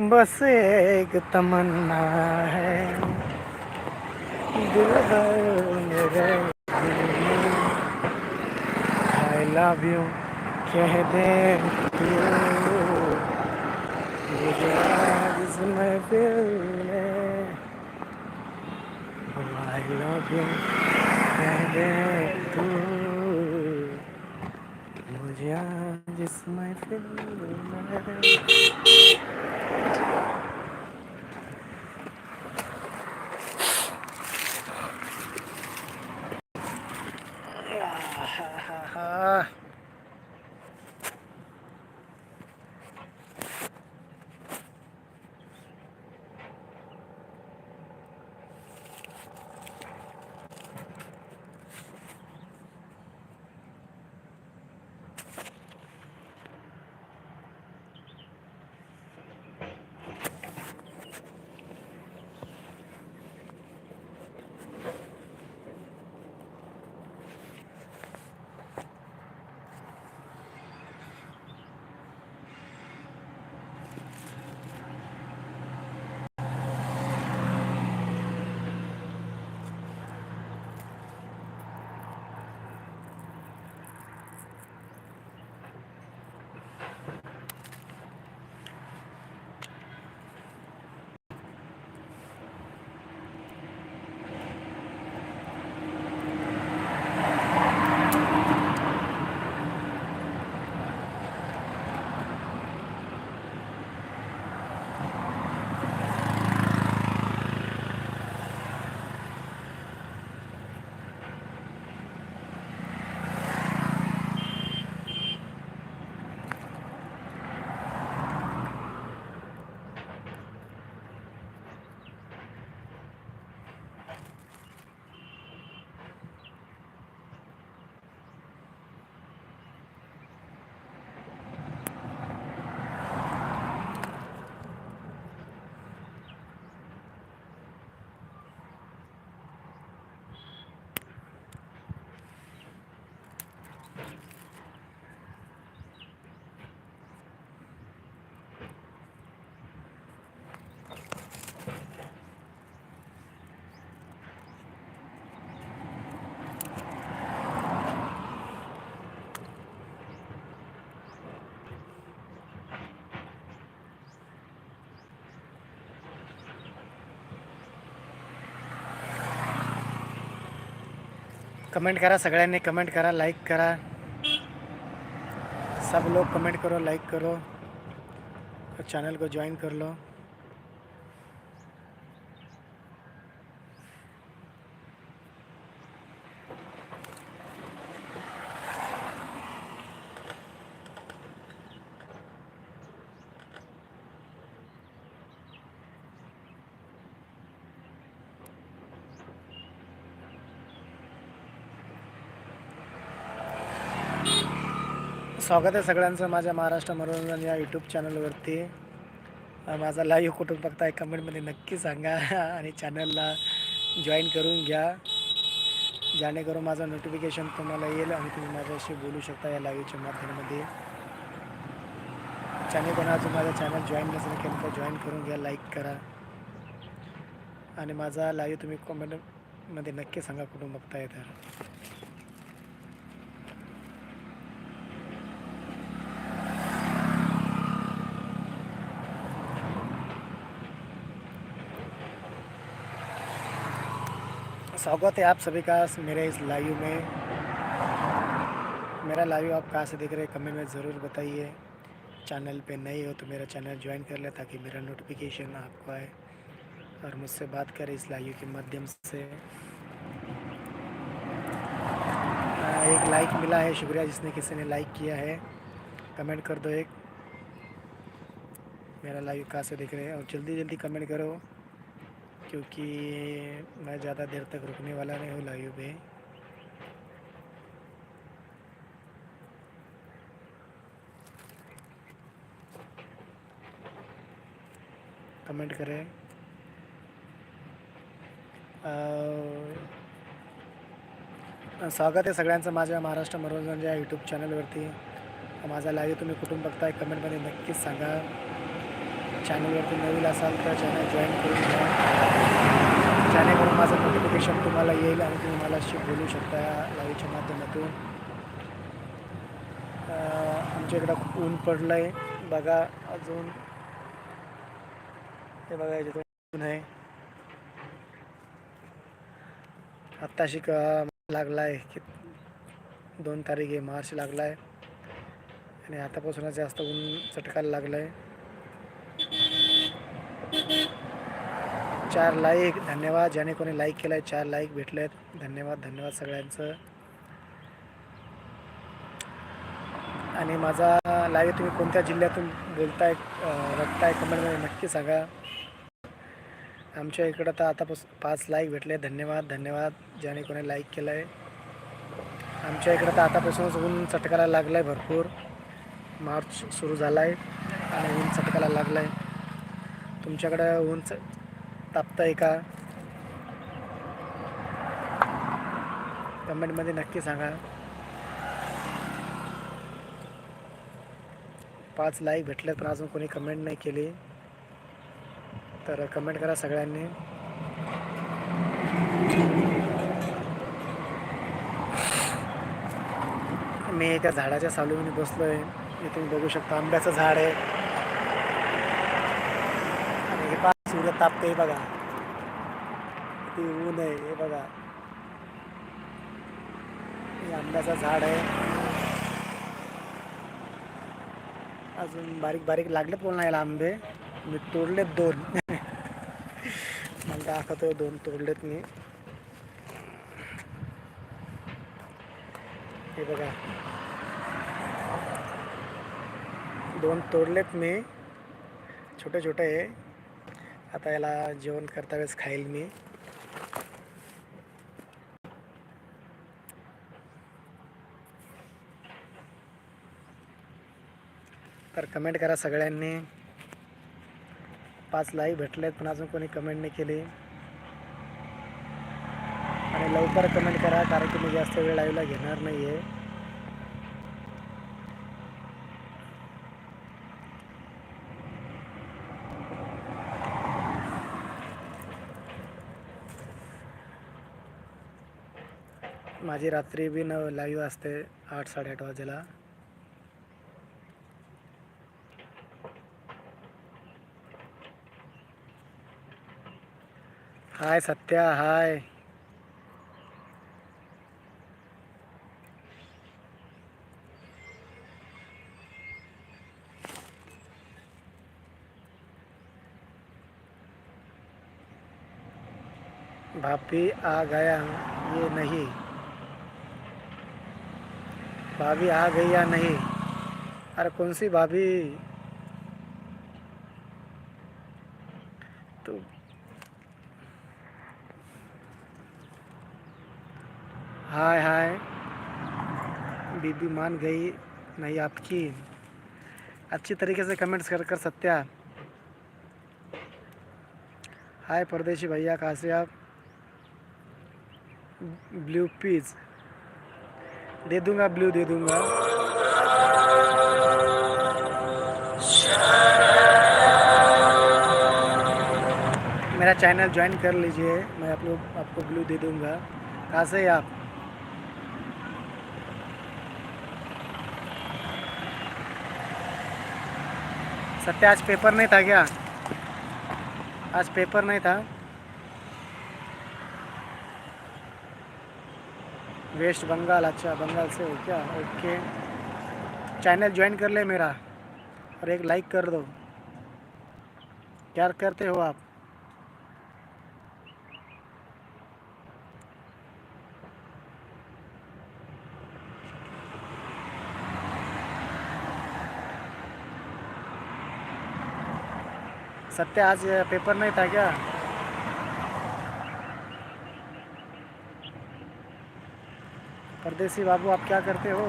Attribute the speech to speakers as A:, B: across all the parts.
A: बस एक तमन्ना है। दिल भर मेरे आई लव यू कह दे तू। मुझे आज इस महफिल में। आई लव यू कह दे तू। मुझे आज इस महफिल कमेंट करा सगळ्यांनी कमेंट करा लाईक करा. सब लोग कमेंट करो लाइक करो. और चैनल को ज्वाइन कर लो. स्वागत आहे सगळ्यांचं माझ्या महाराष्ट्र मनोरंजन या यूट्यूब चॅनलवरती माझा लाईव्ह कुठून बघताय कमेंटमध्ये नक्की सांगा आणि चॅनलला जॉईन करून घ्या. जेणेकरून माझं नोटिफिकेशन तुम्हाला येईल आणि तुम्ही माझ्याशी बोलू शकता या लाईव्हच्या माध्यमामध्ये. चॅनल कोणा अजून माझं चॅनल जॉईन नसेल केलं तर जॉईन करून घ्या लाईक करा. आणि माझा लाईव्ह तुम्ही कमेंटमध्ये नक्की सांगा कुठून बघताय तर. स्वागत है आप सभी का मेरे इस लाइव में। मेरा लाइव आप कहाँ से देख रहे हैं कमेंट में ज़रूर बताइए। चैनल पे नए हो तो मेरा चैनल ज्वाइन कर ले ताकि मेरा नोटिफिकेशन आपको आए। और मुझसे बात करें इस लाइव के माध्यम से। एक लाइक मिला है, शुक्रिया जिसने किसी ने लाइक किया है। कमेंट कर दो एक। मेरा लाइव कहाँ से देख रहे हैं? और जल्दी जल्दी कमेंट करो। क्योंकि मैं ज़्यादा देर तक रुकने वाला नहीं हूँ लाइव पे। कमेंट करें। स्वागत आहे सगळ्यांचं माझ्या महाराष्ट्र मनोरंजन या यूट्यूब चॅनलवरती माझा लाईव्ह तुम्ही कुठून बघताय कमेंटमध्ये नक्कीच सांगा. चॅनलवरती नवीन असाल तर चॅनल जॉईन करून घ्या. चॅनलवरून माझं नोटिफिकेशन तुम्हाला येईल आणि तुम्ही मलाशी बोलू शकता या लाईव्हच्या माध्यमातून. आमच्या इकडं खूप ऊन पडलं आहे बघा अजून. हे बघा याच्यातून ऊन आहे. आत्ताशी का लागला आहे की दोन तारीख आहे मार्च लागला आहे आणि आतापासूनच जास्त ऊन चटकायला लागलं आहे चार लाईक धन्यवाद. ज्याने कोणी लाईक केलं आहे चार लाईक भेटलेत. धन्यवाद धन्यवाद सगळ्यांचं. आणि माझा लाईव्ह तुम्ही कोणत्या जिल्ह्यातून बोलताय अं, बघताय कमेंटमध्ये नक्की सांगा. आमच्या इकडं तर आतापासून पाच लाईक भेटले. धन्यवाद धन्यवाद. ज्याने कोणी लाईक केलं आहे आमच्या इकडं तर आतापासूनच ऊन चटकायला लागलं आहे भरपूर. मार्च सुरू झाला आहे आणि ऊन चटकायला लागलं आहे तुमच्याकडं ऊन च तापतं आहे का? कमेंटमध्ये नक्की सांगा. पाच लाईक भेटले पण अजून कोणी कमेंट नाही केली. तर कमेंट करा सगळ्यांनी. मी एका झाडाच्या सावलीमध्ये बसलो आहे हे तुम्ही बघू शकता आंब्याचं झाड आहे आणि हे पहा बघा किती ऊन आहे हे बघा हे आंब्याचं झाड आहे अजून बारीक बारीक लागलेत बोलणार याला आंबे मी तोडलेत दोन मला दाखवतो दोन तोडलेत मी हे बघा दोन तोडलेत मी छोटे छोटे आहे आता याला जेवण करता वेळेस खाईल मी. तर कमेंट करा सगळ्यांनी. पाच लाईक भेटलेत पण अजून कोणी कमेंट नाही केली. आणि लवकर कमेंट करा कारण की मी जास्त वेळ लाईव्हला घेणार नाही आहे माझी रात्री बी न लाईव्ह असते आठ साडेआठ वाजेला. हाय सत्या हाय. भापी आ गया ये नहीं. भाभी आ गई या नहीं? अरे कौन सी भाभी? तो हाय हाय, बीबी मान गई नहीं आपकी? अच्छी तरीके से कमेंट्स कर कर सत्या। हाय परदेशी भैया कहाँ से आप ब्लू पीज दे दूँगा ब्लू दे दूँगा। मेरा चैनल ज्वाइन कर लीजिए, मैं आप लोग, आपको ब्लू दे दूँगा। कहाँ से आप? सत्य, आज पेपर नहीं था क्या? आज पेपर नहीं था? वेस्ट बंगाल अच्छा बंगाल से हो क्या? ओके। चैनल ज्वाइन कर ले मेरा और एक लाइक कर दो। क्या करते हो आप? सत्य, आज पेपर नहीं था क्या? परदेसी बाबू आप क्या करते हो?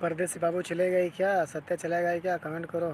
A: परदेसी बाबू चले गए क्या? सत्य चला गए क्या? कमेंट करो।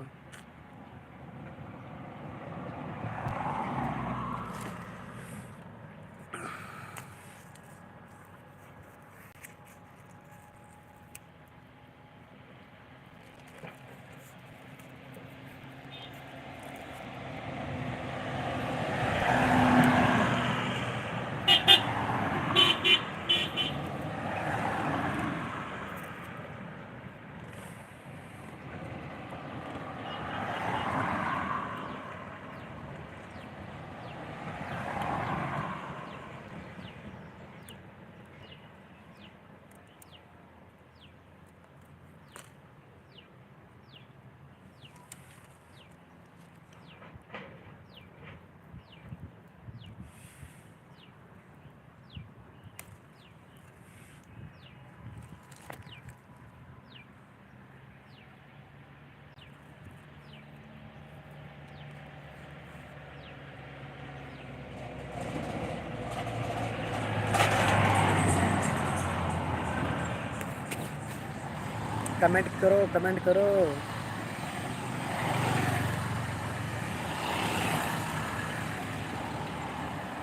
A: कमेंट करो कमेंट करो।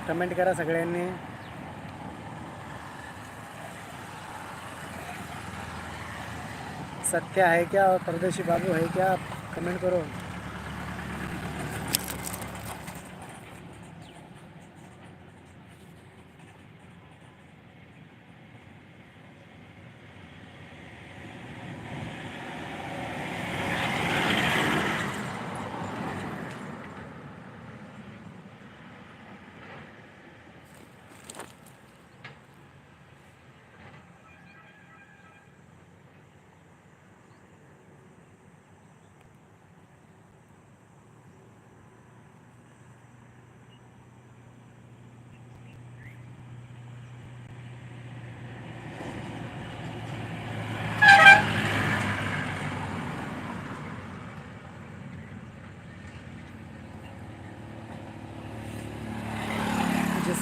A: कमेंट करा सग सत्य है क्या? और परदेशी बाबू है क्या? कमेंट करो।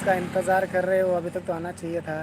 A: इसका इंतज़ार कर रहे हो अभी तक तो आना चाहिए था।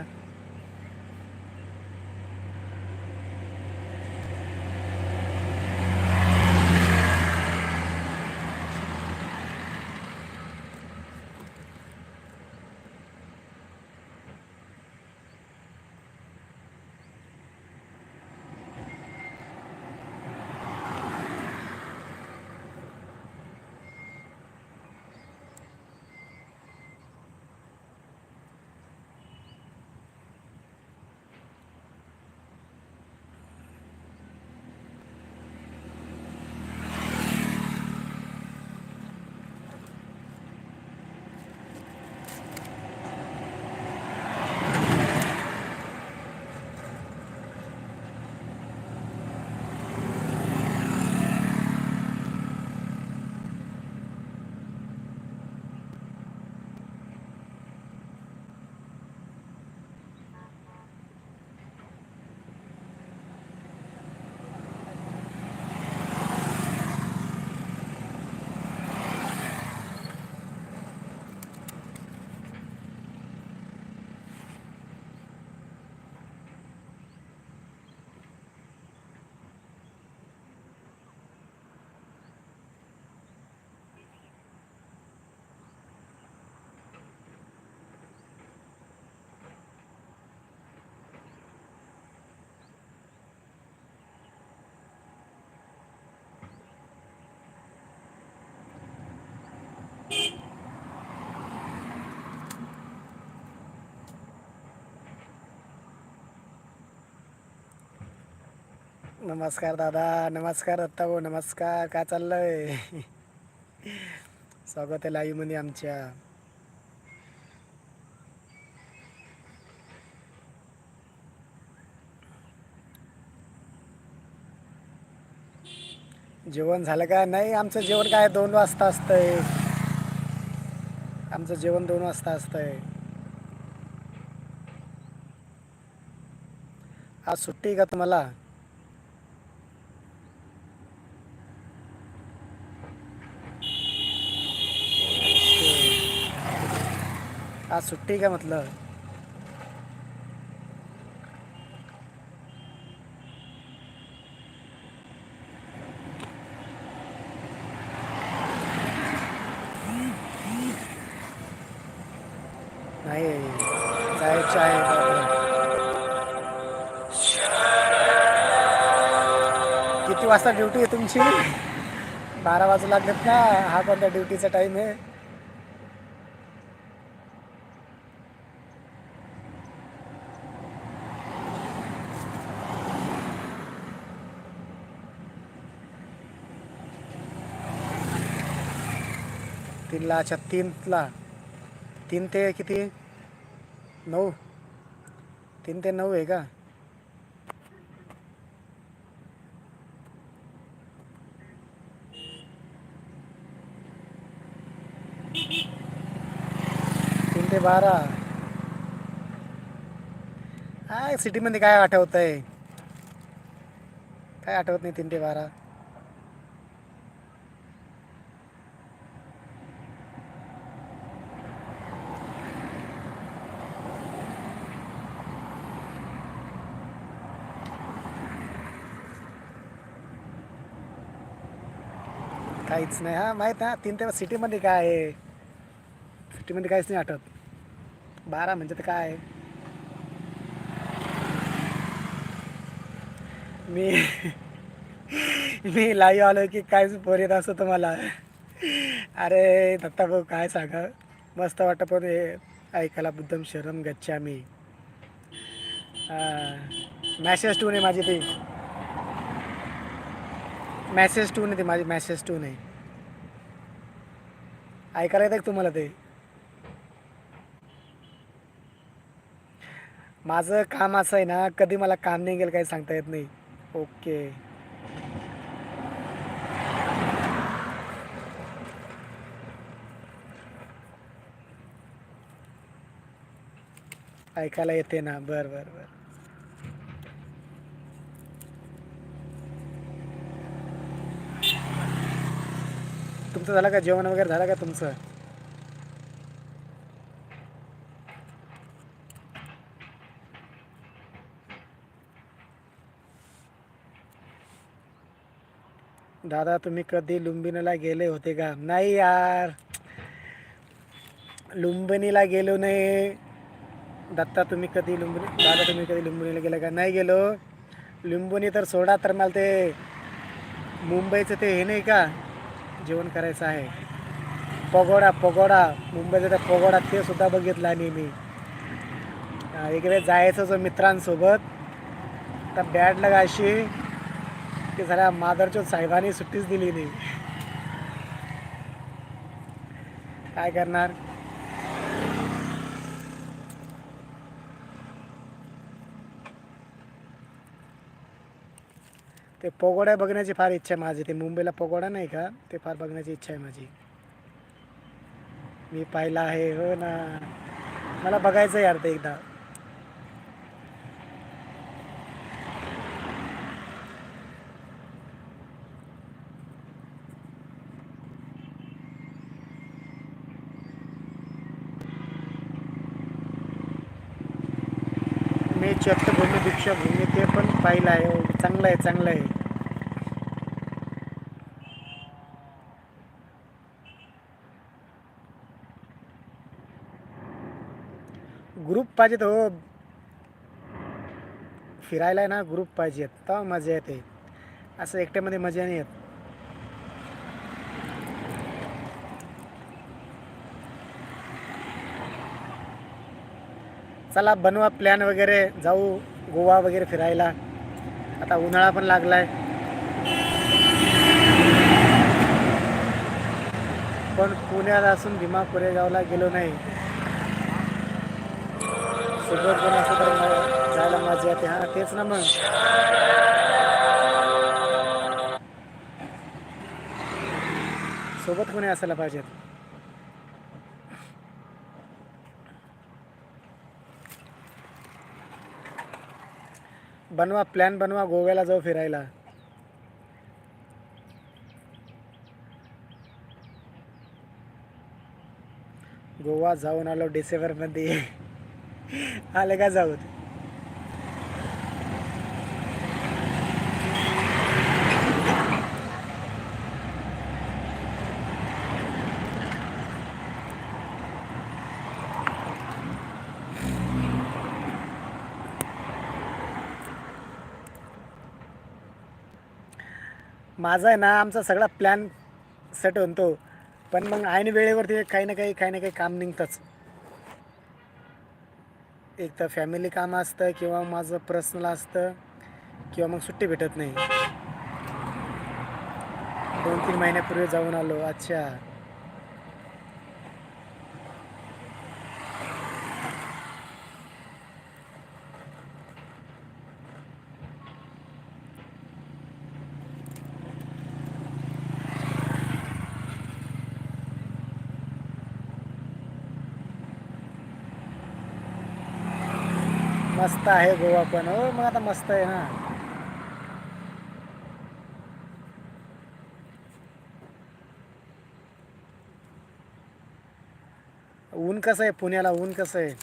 A: नमस्कार दादा नमस्कार दत्ता भाऊ नमस्कार. काय चाललंय? स्वागत आहे लाईव्हमध्ये आमच्या. जेवण झालं का? नाही आमचं जेवण काय दोन वाजता असतंय. आमचं जेवण दोन वाजता असतंय. आज सुट्टी आहे का तुम्हाला? आज सुट्टी का मतलब नाही जायचं आहे. किती वाजता ड्युटी आहे तुमची? बारा वाजू लागलेत ना. हा कोणत्या ड्युटीचा टाईम आहे? तीनला अच्छा तीनला. तीन ते किती? नऊ. तीन ते नऊ आहे का? तीन ते बारा. काय सिटीमध्ये काय आठवत आहे काय आठवत नाही तीन ते बारा? काहीच नाही हा माहीत ना तीन ते सिटीमध्ये काय आहे? सिटीमध्ये काहीच नाही आठवत. बारा म्हणजे तर काय मी मी लाईव्ह आलो की कायच पोर येत असं तुम्हाला. अरे दत्ता भाऊ काय सांगा? मस्त वाटतं पण हे ऐकायला बुद्धम शरम गच्छा मी. मॅसेज टू नाही माझी ती. मॅसेज टू नाही ती माझी मॅसेज टू नाही ऐकायला येतं का तुम्हाला ते? माझं काम असं आहे ना कधी मला काम नाही गेलं काही सांगता येत नाही. ओके. ऐकायला येते ना बर बर बर. तुमचं झालं का? जेवण वगैरे झालं का तुमचं? दादा तुम्ही कधी लुंबिनीला गेले होते का? नाही यार. लुंबिनीला गेलो नाही. दत्ता तुम्ही कधी लुंबिनी दादा तुम्ही कधी लुंबिनीला गेला का? नाही गेलो. लुंबिनी तर सोडा तर मला ते मुंबईचं ते हे नाही का? जेवण करायचं आहे. पगोडा पगोडा मुंबईचा त्या पगोडा ते सुद्धा बघितला आणि मी इकडे जायचं जो मित्रांसोबत. तर बॅड लग अशी की जरा मादरचोद साहेबांनी सुट्टीच दिली नाही. काय करणार? ते पगोडा बघण्याची फार इच्छा आहे माझी. ते मुंबईला पगोडा नाही का? ते फार बघण्याची इच्छा आहे माझी. मी पाहिला आहे. हो ना. मला बघायचं यार ते एकदा. मी चतभूमी दीक्षाभूमी ते पण पाहिलं आहे. चांगलं आहे चांगलं आहे. ग्रुप पाहिजेत हो. फिरायला आहे ना ग्रुप पाहिजेत तेव्हा मजा येते. असं एकट्यामध्ये मजा नाही येत. चला बनवा प्लॅन वगैरे. जाऊ गोवा वगैरे फिरायला. आता उन्हाळा पण लागलाय. पण पुण्यात असून भीमा कोरेगावला गेलो नाही. सोबत कोण असं तर जायला माझी येते हा तेच ना मग. सोबत कोणी असायला पाहिजेत? बनवा प्लॅन बनवा गोव्याला जाऊ फिरायला. गोवा जाऊन आलो डिसेंबरमध्ये. आले का जाऊ? माझा आहे ना आमचा सगळा प्लॅन सेट होतो. पण मग ऐन वेळेवरती काही ना काही काही ना काही काम निघतंच. एक तर फॅमिली काम असतं किंवा माझं पर्सनल असतं किंवा मग सुट्टी भेटत नाही. दोन तीन महिन्यापूर्वी जाऊन आलो. अच्छा. मस्त आहे गोवा पण. हो, मग आता मस्त आहे ना. ऊन कसं आहे पुण्याला? ऊन कसं आहे?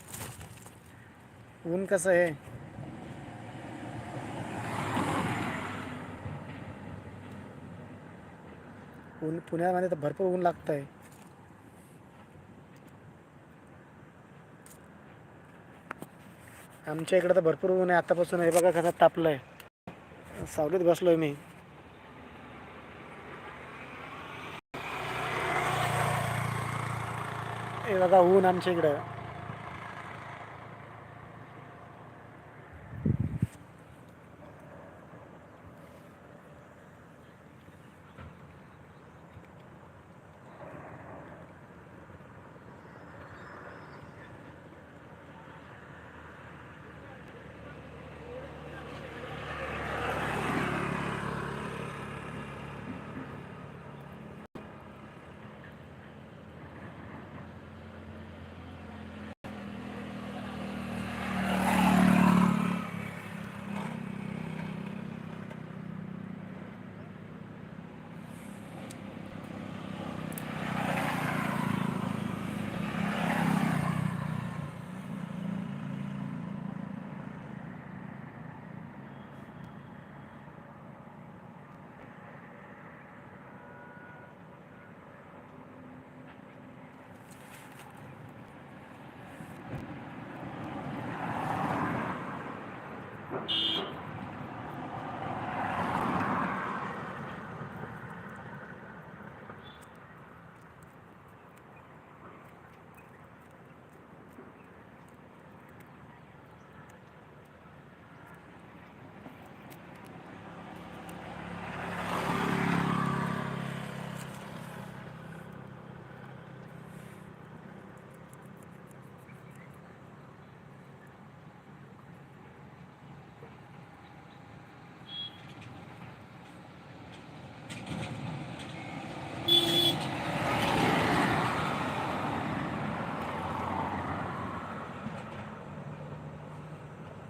A: ऊन कसं आहे? ऊन पुण्यामध्ये तर भरपूर ऊन लागतं आहे आमच्या इकडं तर भरपूर ऊन आहे. आतापासून हे बघा कसं तापलं आहे सावलीत बसलो आहे मी. हे बघा ऊन आमच्या इकडं.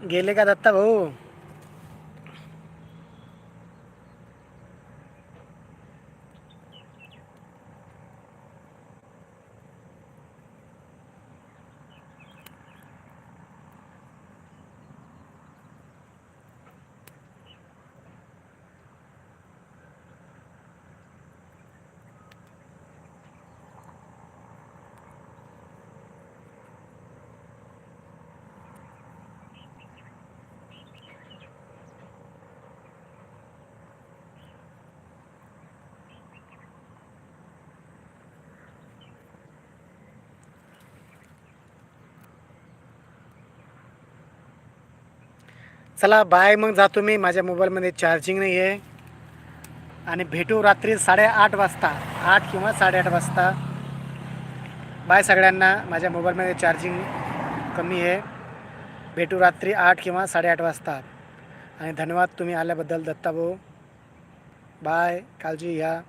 A: गेले का दत्ता भाऊ? चला बाय मग जातो मी. माझ्या मोबाईलमध्ये चार्जिंग नाही आहे आणि भेटू रात्री साडेआठ वाजता. आठ किंवा साडेआठ वाजता. बाय सगळ्यांना. माझ्या मोबाईलमध्ये चार्जिंग कमी आहे. भेटू रात्री आठ किंवा साडेआठ वाजता. आणि धन्यवाद तुम्ही आल्याबद्दल दत्ताभाऊ. बाय काळजी घ्या.